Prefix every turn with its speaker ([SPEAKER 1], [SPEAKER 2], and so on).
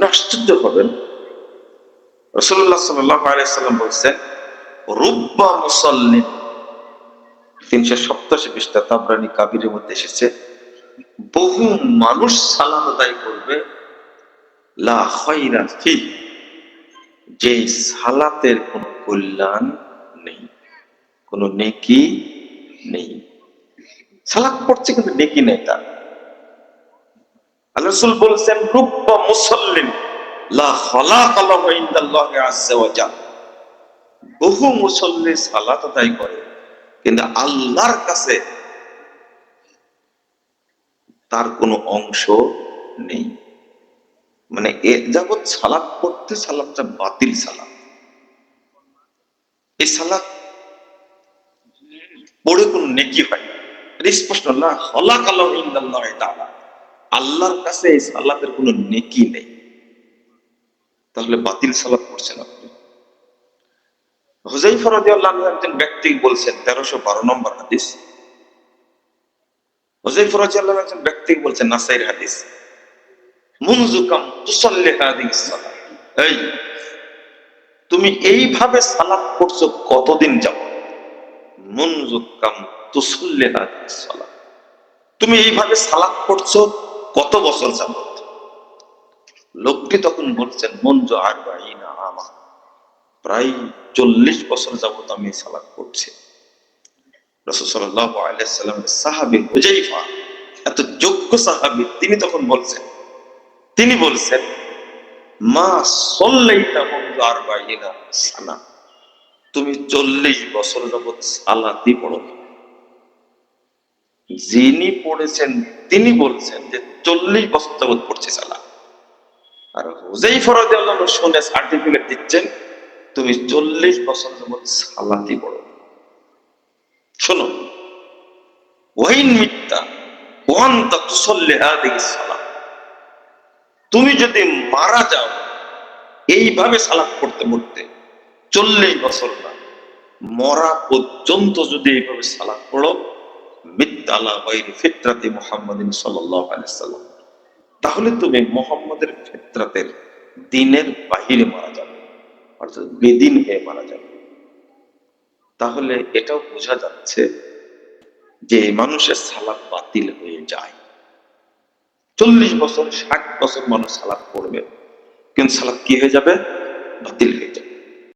[SPEAKER 1] আপনি আশ্চর্য হবেন। রসুল্লাহ সাল্লাম বলছেন, রুব্বা মুসল্লিন তিনশো সপ্তাশি পৃষ্ঠা তাবরানি কাবিরের মধ্যে এসেছে, বহু মানুষ সালাম আদায় করবে, লা যে সালাতের কোন কল্যাণ নেই, কোন নেকি নেই। সালাত পড়ছে কিন্তু নেকি নেই তার। রাসূল বলেছেন, রুব্বা জাল। বহু মুসল্লি সালাত আদায় করে, কিন্তু আল্লাহর কাছে তার কোনো অংশ নেই। মানে এ যাবৎ সালাত পড়তে সালাতটা বাতিল সালাত এই সালাত পড়ে কোন নেকি হয় এটা স্পষ্ট না হলাক ইনদাল্লাহ তাআলা। আল্লাহর কাছে এই সালাতের কোনো নেকি নেই। তাহলে বাতিল সালাত পড়ছেন আপনি। হুজাইফা রাদিয়াল্লাহু আনহু একজন ব্যক্তি বলছেন, তেরোশো বারো নম্বর হাদিস। হুজাইফা রাদিয়াল্লাহু আনহু একজন ব্যক্তি বলছেন, নাসাইর হাদিস। মুনজুকাম তুসাল্লি হাদিস এই, তুমি এইভাবে সালাত করছ কতদিন যাব মুনজুকাম তুসাল্লি হাদিস তুমি এইভাবে সালাত পড়ছো কত বছর যাবত লোকটি তখন বলছেন মঞ্জু আর আমা প্রায় চল্লিশ বছর যাবত আমি সালাদ পড়ছি। রসুল্লাহ এত যোগ্য সাহাবি, তিনি তখন বলছেন, তিনি বলছেন, মা সল্লাইতা মঞ্জু আর সানা তুমি চল্লিশ বছর যাবত সালাতি পড়ো। যিনি পড়েছেন, তিনি বলছেন যে চল্লিশ বছর যাবত পড়ছে সালাত আর হুজাই ফরদ শুনে সার্টিফিকেট দিচ্ছেন, তুমি চল্লিশ বছর যাবত সালাতি পড়ো। শোনো মিথ্যা, ওয়ান তুসল্লি সালাত তুমি যদি মারা যাও, এইভাবে সালাত পড়তে পড়তে চল্লিশ বছর না, মরা পর্যন্ত যদি এইভাবে সালাত পড়ো তাহলে তুমি মোহাম্মদের ফিতরাতের দিনের বাহিরে মারা যাবে, অর্থাৎ বেদিন হয়ে মারা যাবে। তাহলে এটাও বোঝা যাচ্ছে যে মানুষের সালাদ বাতিল হয়ে যায়। চল্লিশ বছর, ষাট বছর মানুষ সালাদ পড়বে, কিন্তু সালাদ কি হয়ে যাবে? বাতিল হয়ে যাবে।